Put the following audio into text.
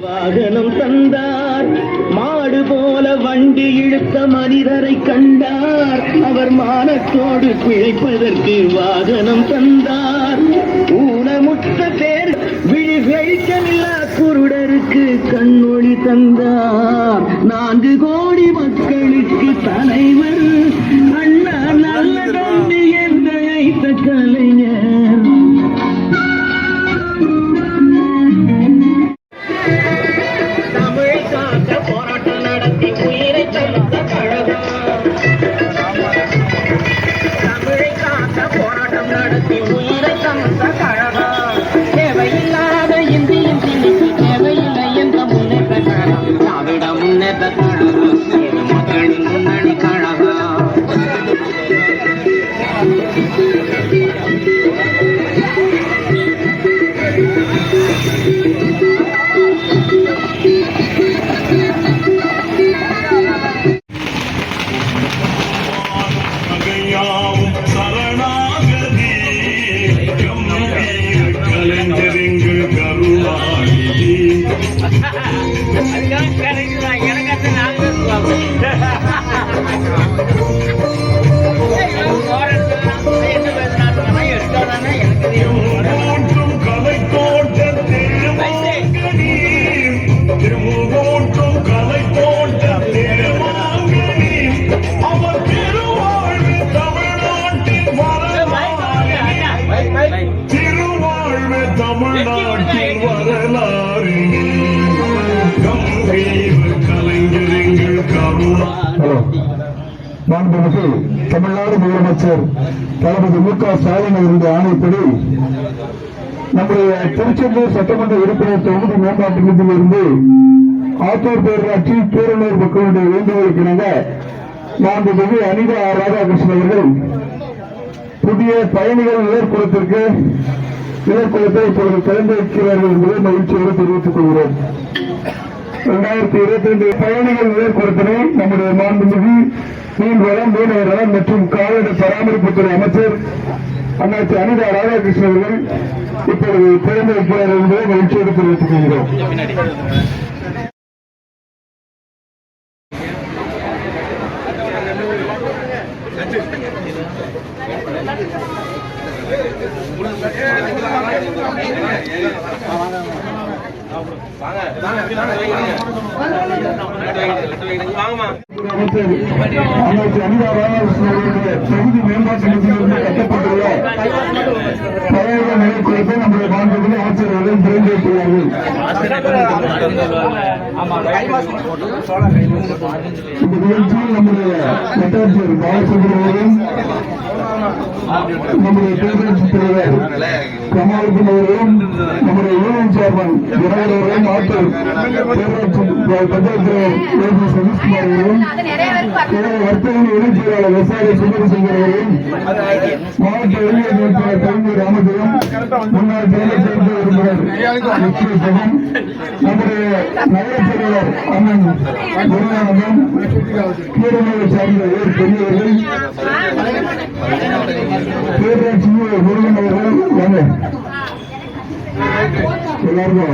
வாகனம் தந்தார். மாடு போல வண்டி இழுத்த மனிதரை கண்டார். அவர் மானத்தோடு பிழைப்பதற்கு வாகனம் தந்தார். ஊனமுத்த பேர் விழி வெளிச்சமில்லா குருடருக்கு கண்ணொளி தந்தார். நான்கு கோடி மக்களுக்கு தலைவர் பகையாவும் சரணாகதி கம்பீர கலைஞரெங்கள் கருணாநிதி திருமூன்றும் மாண்புமிகு தமிழ்நாடு முதலமைச்சர் தளபதி மு க ஸ்டாலின் அவருடைய ஆணைப்படி நம்முடைய திருச்செந்தூர் சட்டமன்ற உறுப்பினர் தொகுதி மேம்பாட்டு நிதியிலிருந்து ஆத்தூர் பேரூராட்சி பேரனூர் மக்களுடைய வேண்டுகோளுக்கிணங்க மாண்புமிகு அனிதா ஆர். ராதாகிருஷ்ணன் அவர்கள் புதிய பயணிகள் நிழற்குளத்திற்கு நிழற்குளத்தை இப்பொழுது திறந்து வைக்கிறார்கள் என்பதை மகிழ்ச்சியோடு தெரிவித்துக் கொள்கிறோம் இரண்டாயிரத்தி இருபத்தி ரெண்டு பயணிகள் நிலைப்படுத்தினை நம்முடைய மாண்புமிகு மீன்வளம் மீனவர் மற்றும் கால்நடை பராமரிப்புத்துறை அமைச்சர் அண்ணாச்சி அனிதா ராதாகிருஷ்ணன் அவர்கள் இப்பொழுது திறந்து வைக்கிறார் என்பதை மகிழ்ச்சியோடு தெரிவித்துக் கொள்கிறோம் Thank you. தொகுதி மேம்பாட்டு நிதியிலிருந்து கட்டப்பட்டுள்ள பழைய நம்முடைய மாண்புமிகு அமைச்சர் அவர்கள் இந்த நிகழ்ச்சியில் நம்முடைய வட்டாட்சியர் பாலச்சந்திரன் நம்முடைய தேர்தல் தலைவர் கமாலுதீன் அவர்களும் சேர்மன் பஞ்சாயத்து சதீஷ்குமார் அவர்களும் வர்த்தக இணைச் செயலாளர் எஸ்ஆர் சுந்தரசேகர் அவர்களும் மாவட்ட இளைஞர் வேட்பாளர் கவிஞர் ராமஜெயம் முன்னாள் பேரரசு உறுப்பினர் லட்சுமி ஜெகன் நம்முடைய நகர செயலாளர் அண்ணன் முருகானந்தம் கீரனூரை சார்ந்த ஏர் பெரியவர்கள் முருகன் அவர்கள் పిల్లలు